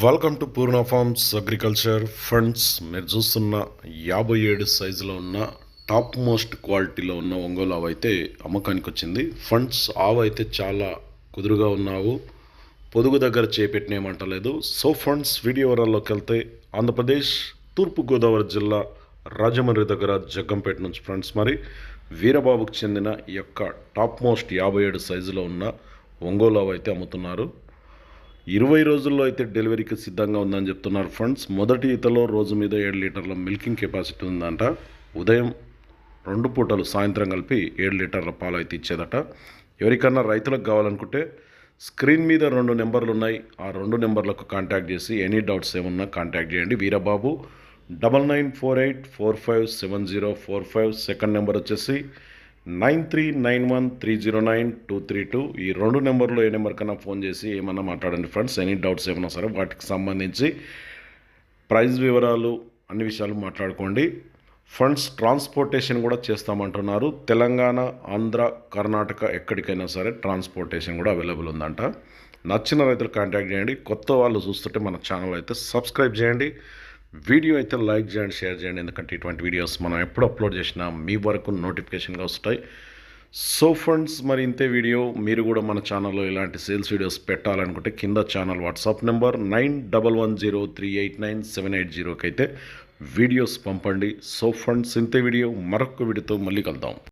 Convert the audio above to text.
Welcome to Purna farms agriculture funds మీరు చూస్తున్న యాభై ఏడు సైజులో ఉన్న టాప్ మోస్ట్ క్వాలిటీలో ఉన్న ఒంగోలు ఆవు అయితే అమ్మకానికి వచ్చింది. ఫండ్స్ ఆవు అయితే చాలా కుదురుగా ఉన్నావు. పొదుగు దగ్గర చేపెట్టినేమంటలేదు సో ఫండ్స్ వీడియో వివరాల్లోకి వెళ్తే ఆంధ్రప్రదేశ్ తూర్పుగోదావరి జిల్లా రాజమండ్రి దగ్గర జగ్గంపేట నుంచి ఫ్రెండ్స్ మరి వీరబాబుకు చెందిన ఈ యొక్క టాప్ మోస్ట్ యాభై ఏడు సైజులో ఉన్న ఒంగోలు ఆవు అయితే అమ్ముతున్నారు. ఇరవై రోజుల్లో అయితే డెలివరీకి సిద్ధంగా ఉందని చెప్తున్నారు ఫ్రెండ్స్. మొదటి ఈతలో రోజు మీద ఏడు లీటర్ల మిల్కింగ్ కెపాసిటీ ఉందంట. ఉదయం రెండు పూటలు సాయంత్రం కలిపి ఏడు లీటర్ల పాలు అయితే ఇచ్చేదట. ఎవరికన్నా రైతులకు కావాలనుకుంటే స్క్రీన్ మీద రెండు నెంబర్లు ఉన్నాయి. ఆ రెండు నెంబర్లకు కాంటాక్ట్ చేసి ఎనీ డౌట్స్ ఏమన్నా కాంటాక్ట్ చేయండి. Veerababu double nine four eight four five seven zero four five second number వచ్చేసి nine three nine one three zero nine two three two ఈ రెండు నెంబర్లో ఏ నెంబర్ కన్నా ఫోన్ చేసి ఏమన్నా మాట్లాడండి ఫ్రెండ్స్. ఎనీ డౌట్స్ ఏమన్నా సరే వాటికి సంబంధించి ప్రైస్ వివరాలు అన్ని విషయాలు మాట్లాడుకోండి. ఫండ్స్ ట్రాన్స్పోర్టేషన్ కూడా చేస్తామంటున్నారు. తెలంగాణ ఆంధ్ర కర్ణాటక ఎక్కడికైనా సరే ట్రాన్స్పోర్టేషన్ కూడా అవైలబుల్ ఉందంట. నచ్చిన రైతులు కాంటాక్ట్ చేయండి. కొత్త వాళ్ళు చూస్తుంటే మన ఛానల్ అయితే సబ్స్క్రైబ్ చేయండి. వీడియో అయితే లైక్ చేయండి షేర్ చేయండి. ఎందుకంటే ఇటువంటి వీడియోస్ మనం ఎప్పుడు అప్లోడ్ చేసినా మీ వరకు నోటిఫికేషన్గా వస్తాయి. సో ఫ్రెండ్స్ మరి ఇంతే వీడియో. మీరు కూడా మన ఛానల్లో ఇలాంటి సేల్స్ వీడియోస్ పెట్టాలనుకుంటే కింద channel WhatsApp number nine double one zero three eight nine seven eight జీరోకి అయితే వీడియోస్ పంపండి. సో ఫ్రెండ్స్ ఇంతే వీడియో. మరొక వీడియోతో మళ్ళీ కలుద్దాం.